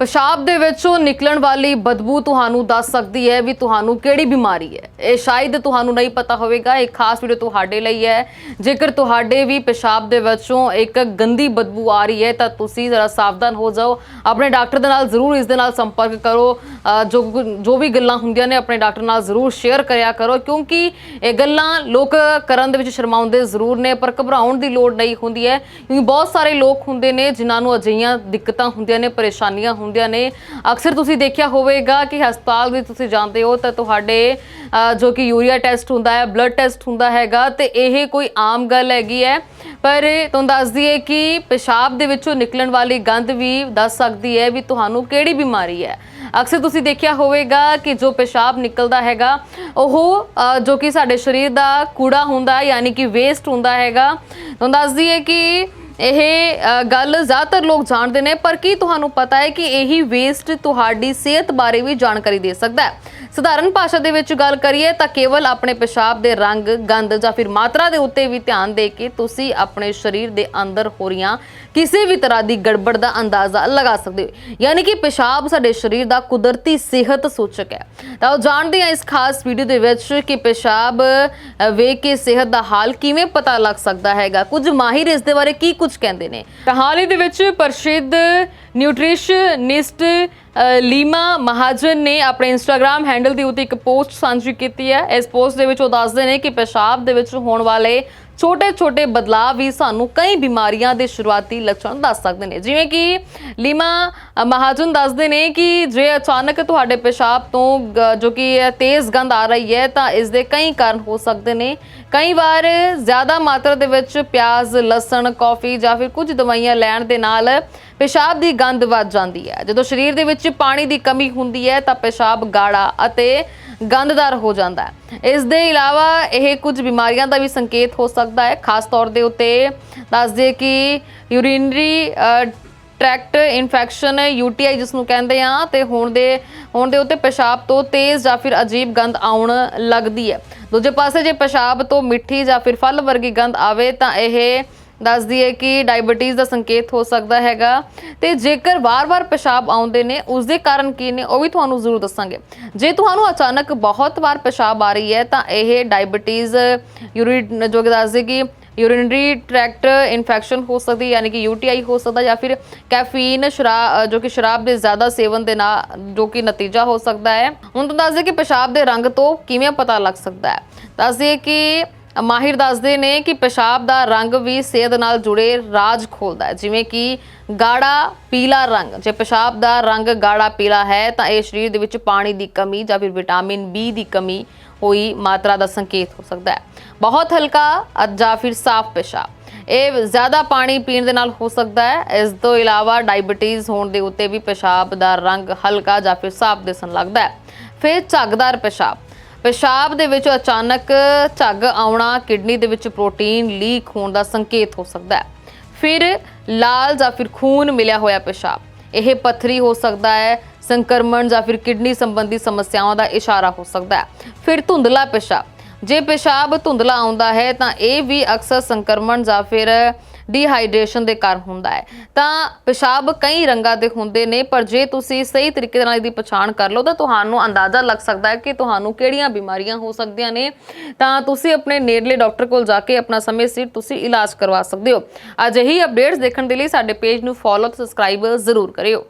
ਪਿਸ਼ਾਬ ਦੇ ਵਿੱਚੋਂ ਨਿਕਲਣ ਵਾਲੀ ਬਦਬੂ ਤੁਹਾਨੂੰ ਦੱਸ ਸਕਦੀ ਹੈ ਵੀ ਤੁਹਾਨੂੰ ਕਿਹੜੀ ਬਿਮਾਰੀ ਹੈ। ਇਹ ਸ਼ਾਇਦ ਤੁਹਾਨੂੰ ਨਹੀਂ ਪਤਾ ਹੋਵੇਗਾ, ਇਹ ਖਾਸ ਵੀਡੀਓ ਤੁਹਾਡੇ ਲਈ ਹੈ। ਜੇਕਰ ਤੁਹਾਡੇ ਵੀ ਪਿਸ਼ਾਬ ਦੇ ਵਿੱਚੋਂ ਇੱਕ ਗੰਦੀ ਬਦਬੂ ਆ ਰਹੀ ਹੈ, ਤਾਂ ਤੁਸੀਂ ਜ਼ਰਾ ਸਾਵਧਾਨ ਹੋ ਜਾਓ। ਆਪਣੇ ਡਾਕਟਰ ਦੇ ਨਾਲ ਜ਼ਰੂਰ ਇਸ ਦੇ ਨਾਲ ਸੰਪਰਕ ਕਰੋ। ਜੋ ਜੋ ਵੀ ਗੱਲਾਂ ਹੁੰਦੀਆਂ ਨੇ ਆਪਣੇ ਡਾਕਟਰ ਨਾਲ ਜ਼ਰੂਰ ਸ਼ੇਅਰ ਕਰਿਆ ਕਰੋ, ਕਿਉਂਕਿ ਇਹ ਗੱਲਾਂ ਲੋਕ ਕਰਨ ਦੇ ਵਿੱਚ ਸ਼ਰਮਾਉਂਦੇ ਜ਼ਰੂਰ ਨੇ, ਪਰ ਘਬਰਾਉਣ ਦੀ ਲੋੜ ਨਹੀਂ ਹੁੰਦੀ ਹੈ। ਕਿਉਂਕਿ ਬਹੁਤ ਸਾਰੇ ਲੋਕ ਹੁੰਦੇ ਨੇ ਜਿਨ੍ਹਾਂ ਨੂੰ ਅਜਿਹੀਆਂ ਦਿੱਕਤਾਂ ਹੁੰਦੀਆਂ ਨੇ, ਪਰੇਸ਼ਾਨੀਆਂ ਹੁੰਦੀਆਂ ਨੇ। ਅਕਸਰ ਤੁਸੀਂ ਦੇਖਿਆ ਹੋਵੇਗਾ ਕਿ ਹਸਪਤਾਲ ਵਿੱਚ ਤੁਸੀਂ ਜਾਂਦੇ ਹੋ ਤਾਂ ਤੁਹਾਡੇ ਜੋ ਕਿ ਯੂਰੀਆ ਟੈਸਟ ਹੁੰਦਾ ਹੈ, ਬਲੱਡ ਟੈਸਟ ਹੁੰਦਾ ਹੈਗਾ ਤੇ ਇਹ ਕੋਈ ਆਮ ਗੱਲ ਹੈਗੀ ਹੈ। ਪਰ ਤੁਹਾਨੂੰ ਦੱਸ ਦਈਏ ਕਿ ਪਿਸ਼ਾਬ ਦੇ ਵਿੱਚੋਂ ਨਿਕਲਣ ਵਾਲੀ ਗੰਧ ਵੀ ਦੱਸ ਸਕਦੀ ਹੈ ਵੀ ਤੁਹਾਨੂੰ ਕਿਹੜੀ ਬਿਮਾਰੀ ਹੈ। ਅਕਸਰ ਤੁਸੀਂ ਦੇਖਿਆ ਹੋਵੇਗਾ ਕਿ ਜੋ ਪਿਸ਼ਾਬ ਨਿਕਲਦਾ ਹੈਗਾ, ਉਹ ਜੋ ਕਿ ਸਾਡੇ ਸਰੀਰ ਦਾ ਕੂੜਾ ਹੁੰਦਾ, ਯਾਨੀ ਕਿ ਵੇਸਟ ਹੁੰਦਾ ਹੈਗਾ। ਤੁਹਾਨੂੰ ਦੱਸ ਦਈਏ ਕਿ ਇਹ ਗੱਲ ਜ਼ਿਆਦਾਤਰ ਲੋਕ ਜਾਣਦੇ ਨੇ, ਪਰ ਕੀ ਤੁਹਾਨੂੰ ਪਤਾ ਹੈ ਕਿ ਇਹੀ ਵੇਸਟ ਤੁਹਾਡੀ ਸਿਹਤ ਬਾਰੇ ਵੀ ਜਾਣਕਾਰੀ ਦੇ ਸਕਦਾ ਹੈ? ਸਧਾਰਨ ਭਾਸ਼ਾ ਦੇ ਵਿੱਚ ਗੱਲ ਕਰੀਏ ਤਾਂ ਕੇਵਲ ਆਪਣੇ ਪਿਸ਼ਾਬ ਦੇ ਰੰਗ, ਗੰਧ ਜਾਂ ਫਿਰ ਮਾਤਰਾ ਦੇ ਉੱਤੇ ਵੀ ਧਿਆਨ ਦੇ ਕੇ ਤੁਸੀਂ ਆਪਣੇ ਸਰੀਰ ਦੇ ਅੰਦਰ ਹੋ ਰਹੀਆਂ ਕਿਸੇ ਵੀ ਤਰ੍ਹਾਂ ਦੀ ਗੜਬੜ ਦਾ ਅੰਦਾਜ਼ਾ ਲਗਾ ਸਕਦੇ ਹੋ। ਯਾਨੀ ਕਿ ਪਿਸ਼ਾਬ ਸਾਡੇ ਸਰੀਰ ਦਾ ਕੁਦਰਤੀ ਸਿਹਤ ਸੂਚਕ ਹੈ। ਤਾਂ ਉਹ ਜਾਣਦੇ ਹਾਂ ਇਸ ਖਾਸ ਵੀਡੀਓ ਦੇ ਵਿੱਚ ਕਿ ਪਿਸ਼ਾਬ ਵੇਖ ਕੇ ਸਿਹਤ ਦਾ ਹਾਲ ਕਿਵੇਂ ਪਤਾ ਲੱਗ ਸਕਦਾ ਹੈਗਾ। ਕੁਝ ਮਾਹਿਰ ਇਸ ਦੇ ਬਾਰੇ ਕੀ ਕੁਝ ਕਹਿੰਦੇ ਨੇ? ਤਾਂ ਹਾਲ ਹੀ ਦੇ ਵਿੱਚ ਪ੍ਰਸਿੱਧ ਨਿਊਟ੍ਰੀਸ਼ਨਿਸਟ ਲੀਮਾ ਮਹਾਜਨ ਨੇ ਆਪਣੇ ਇੰਸਟਾਗ੍ਰam ਹੈਂਡਲ ਦੇ ਉੱਤੇ ਇੱਕ ਪੋਸਟ ਸਾਂਝੀ ਕੀਤੀ ਹੈ। ਇਸ ਪੋਸਟ ਦੇ ਵਿੱਚ ਉਹ ਦੱਸਦੇ ਨੇ ਕਿ ਪਿਸ਼ਾਬ ਦੇ ਵਿੱਚ ਹੋਣ ਵਾਲੇ ਛੋਟੇ-ਛੋਟੇ ਬਦਲਾਅ ਵੀ ਸਾਨੂੰ ਕਈ ਬਿਮਾਰੀਆਂ ਦੇ ਸ਼ੁਰੂਆਤੀ ਲੱਛਣ ਦੱਸ ਸਕਦੇ ਨੇ। ਜਿਵੇਂ ਕਿ ਲੀਮਾ ਮਹਾਜਨ ਦੱਸਦੇ ਨੇ ਕਿ ਜੇ ਅਚਾਨਕ ਤੁਹਾਡੇ ਪਿਸ਼ਾਬ ਤੋਂ ਗ- ਜੋ ਕਿ ਤੇਜ਼ ਗੰਧ ਆ ਰਹੀ ਹੈ, ਤਾਂ ਇਸ ਦੇ ਕਈ ਕਾਰਨ ਹੋ ਸਕਦੇ ਨੇ। ਕਈ ਵਾਰ ਜ਼ਿਆਦਾ ਮਾਤਰਾ ਦੇ ਵਿੱਚ ਪਿਆਜ਼, ਲਸਣ, ਕੌਫੀ ਜਾਂ ਫਿਰ ਕੁਝ ਦਵਾਈਆਂ ਲੈਣ ਦੇ ਨਾਲ ਪਿਸ਼ਾਬ ਦੀ ਗੰਧ ਵੱਧ ਜਾਂਦੀ ਹੈ। ਜਦੋਂ ਸਰੀਰ ਦੇ ਵਿੱਚ ਪਾਣੀ ਦੀ ਕਮੀ ਹੁੰਦੀ ਹੈ, ਤਾਂ ਪਿਸ਼ਾਬ ਗਾੜਾ ਅਤੇ ਗੰਧਦਾਰ ਹੋ ਜਾਂਦਾ ਹੈ। ਇਸ ਦੇ ਇਲਾਵਾ ਇਹ ਕੁਝ ਬਿਮਾਰੀਆਂ ਦਾ ਵੀ ਸੰਕੇਤ ਹੋ ਸਕਦਾ ਹੈ। ਖਾਸ ਤੌਰ ਦੇ ਉੱਤੇ ਦੱਸ ਦੇ ਕਿ ਯੂਰੀਨਰੀ ਟ੍ਰੈਕਟ ਇਨਫੈਕਸ਼ਨ ਯੂਟੀਆਈ ਜਿਸ ਨੂੰ ਕਹਿੰਦੇ ਆ, ਤੇ ਹੋਣ ਦੇ ਹੋਣ ਦੇ ਉੱਤੇ ਪਿਸ਼ਾਬ ਤੋਂ ਤੇਜ਼ ਜਾਂ ਫਿਰ ਅਜੀਬ ਗੰਧ ਆਉਣ ਲੱਗਦੀ ਹੈ। ਦੂਜੇ ਪਾਸੇ ਜੇ ਪਿਸ਼ਾਬ ਤੋਂ ਮਿੱਠੀ ਜਾਂ ਫਿਰ ਫਲ ਵਰਗੀ ਗੰਧ ਆਵੇ ਤਾਂ ਇਹ ਦੱਸ ਦਈਏ ਕਿ ਡਾਇਬੀਟੀਜ਼ ਦਾ ਸੰਕੇਤ ਹੋ ਸਕਦਾ ਹੈਗਾ ਤੇ ਜੇਕਰ ਵਾਰ-ਵਾਰ ਪਿਸ਼ਾਬ ਆਉਂਦੇ ਨੇ ਉਸ ਦੇ ਕਾਰਨ ਕੀ ਨੇ, ਉਹ ਵੀ ਤੁਹਾਨੂੰ ਜ਼ਰੂਰ ਦੱਸਾਂਗੇ। ਜੇ ਤੁਹਾਨੂੰ ਅਚਾਨਕ ਬਹੁਤ ਵਾਰ ਪਿਸ਼ਾਬ ਆ ਰਹੀ ਹੈ, ਤਾਂ ਇਹ ਡਾਇਬੀਟੀਜ਼ ਯੂਰਿਨ ਜੋ ਕਿ ਦੱਸਦੇ ਕਿ ਯੂਰਿਨਰੀ ਟ੍ਰੈਕਟ ਇਨਫੈਕਸ਼ਨ ਹੋ ਸਕਦੀ ਯਾਨੀ ਕਿ ਯੂਟੀਆਈ ਹੋ ਸਕਦਾ ਜਾਂ ਫਿਰ ਕੈਫੀਨ ਸ਼ਰਾਬ ਜੋ ਕਿ ਸ਼ਰਾਬ ਦੇ ਜ਼ਿਆਦਾ ਸੇਵਨ ਦੇ ਨਾਲ ਜੋ ਕਿ ਨਤੀਜਾ ਹੋ ਸਕਦਾ ਹੈ। ਹੁਣ ਤਾਂ ਦੱਸਦੇ ਕਿ ਪਿਸ਼ਾਬ ਦੇ ਰੰਗ ਤੋਂ ਕਿਵੇਂ ਪਤਾ ਲੱਗ ਸਕਦਾ ਹੈ? ਦੱਸ ਦੱਸਦੇ ਕਿ ਮਾਹਿਰ ਦੱਸਦੇ ਨੇ ਕਿ ਪਿਸ਼ਾਬ ਦਾ ਰੰਗ ਵੀ ਸਿਹਤ ਨਾਲ ਜੁੜੇ ਰਾਜ ਖੋਲਦਾ ਹੈ। ਜਿਵੇਂ ਕਿ ਗਾੜਾ ਪੀਲਾ ਰੰਗ। ਜੇ ਪਿਸ਼ਾਬ ਦਾ ਰੰਗ ਗਾੜਾ ਪੀਲਾ ਹੈ, ਤਾਂ ਇਹ ਸਰੀਰ ਦੇ ਵਿੱਚ ਪਾਣੀ ਦੀ ਕਮੀ ਜਾਂ ਫਿਰ ਵਿਟਾਮਿਨ ਬੀ ਦੀ ਕਮੀ ਹੋਈ ਮਾਤਰਾ ਦਾ ਸੰਕੇਤ ਹੋ ਸਕਦਾ ਹੈ। ਬਹੁਤ ਹਲਕਾ ਜਾਂ ਫਿਰ ਸਾਫ਼ ਪਿਸ਼ਾਬ। ਇਹ ਜ਼ਿਆਦਾ ਪਾਣੀ ਪੀਣ ਦੇ ਨਾਲ ਹੋ ਸਕਦਾ ਹੈ। ਇਸ ਤੋਂ ਇਲਾਵਾ ਡਾਇਬੀਟੀਜ਼ ਹੋਣ ਦੇ ਉੱਤੇ ਵੀ ਪਿਸ਼ਾਬ ਦਾ ਰੰਗ ਹਲਕਾ ਜਾਂ ਫਿਰ ਸਾਫ਼ ਦਿਸਣ ਲੱਗਦਾ ਹੈ। ਫਿਰ ਝੱਗਦਾਰ ਪਿਸ਼ਾਬ। ਪਿਸ਼ਾਬ ਦੇ ਵਿੱਚ ਅਚਾਨਕ ਝੱਗ ਆਉਣਾ, ਕਿਡਨੀ ਦੇ ਵਿੱਚ ਪ੍ਰੋਟੀਨ ਲੀਕ ਹੋਣ ਦਾ ਸੰਕੇਤ ਹੋ ਸਕਦਾ ਹੈ। ਫਿਰ ਲਾਲ ਜਾਂ ਫਿਰ ਖੂਨ ਮਿਲਿਆ ਹੋਇਆ ਪਿਸ਼ਾਬ। ਇਹ ਪੱਥਰੀ ਹੋ ਸਕਦਾ ਹੈ, ਸੰਕਰਮਣ ਜਾਂ ਫਿਰ ਕਿਡਨੀ ਸੰਬੰਧੀ ਸਮੱਸਿਆਵਾਂ ਦਾ ਇਸ਼ਾਰਾ ਹੋ ਸਕਦਾ ਹੈ। ਫਿਰ ਧੁੰਦਲਾ ਪਿਸ਼ਾਬ। ਜੇ ਪਿਸ਼ਾਬ ਧੁੰਦਲਾ ਆਉਂਦਾ ਹੈ, ਤਾਂ ਇਹ ਵੀ ਅਕਸਰ ਸੰਕਰਮਣ ਜਾਂ ਫਿਰ ਡੀਹਾਈਡਰੇਸ਼ਨ ਦੇ ਕਾਰਨ ਹੁੰਦਾ ਹੈ। ਤਾਂ ਪਿਸ਼ਾਬ ਕਈ ਰੰਗਾਂ ਦੇ ਹੁੰਦੇ ਨੇ, ਪਰ ਜੇ ਤੁਸੀਂ ਸਹੀ ਤਰੀਕੇ ਨਾਲ ਇਹਦੀ ਪਛਾਣ ਕਰ ਲਓ, ਤਾਂ ਤੁਹਾਨੂੰ ਅੰਦਾਜ਼ਾ ਲੱਗ ਸਕਦਾ ਹੈ ਕਿ ਤੁਹਾਨੂੰ ਕਿਹੜੀਆਂ ਬਿਮਾਰੀਆਂ ਹੋ ਸਕਦੀਆਂ ਨੇ। ਤਾਂ ਤੁਸੀਂ ਆਪਣੇ ਨੇੜਲੇ ਡਾਕਟਰ ਕੋਲ ਜਾ ਕੇ ਆਪਣਾ ਸਮੇਂ ਸਿਰ ਤੁਸੀਂ ਇਲਾਜ ਕਰਵਾ ਸਕਦੇ ਹੋ। ਅਜਿਹੀ ਅਪਡੇਟਸ ਦੇਖਣ ਦੇ ਲਈ ਸਾਡੇ ਪੇਜ ਨੂੰ ਫੋਲੋ ਤੇ ਸਬਸਕ੍ਰਾਈਬ ਜ਼ਰੂਰ ਕਰਿਓ।